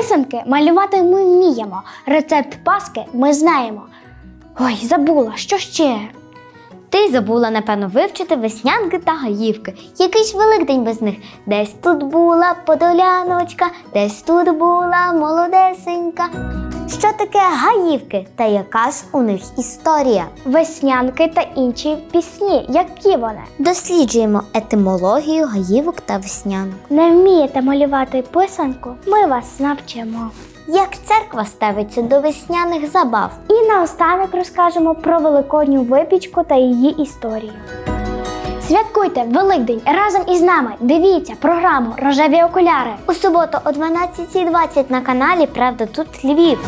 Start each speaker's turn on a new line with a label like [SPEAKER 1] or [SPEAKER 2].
[SPEAKER 1] Писанки малювати ми вміємо. Рецепт паски ми знаємо. Ой, забула, що ще?
[SPEAKER 2] Ти забула, напевно, вивчити веснянки та гаївки. Якийсь великдень без них. Десь тут була подоляночка, десь тут була молодесенька. Що таке гаївки та яка ж у них історія?
[SPEAKER 1] Веснянки та інші пісні. Які вони?
[SPEAKER 2] Досліджуємо етимологію гаївок та веснянок.
[SPEAKER 1] Не вмієте малювати писанку? Ми вас навчимо.
[SPEAKER 2] Як церква ставиться до весняних забав?
[SPEAKER 1] І наостанок розкажемо про великодню випічку та її історію. Святкуйте Великдень разом із нами. Дивіться програму Рожеві окуляри.
[SPEAKER 2] У суботу о 12.20 на каналі Правда тут Львів.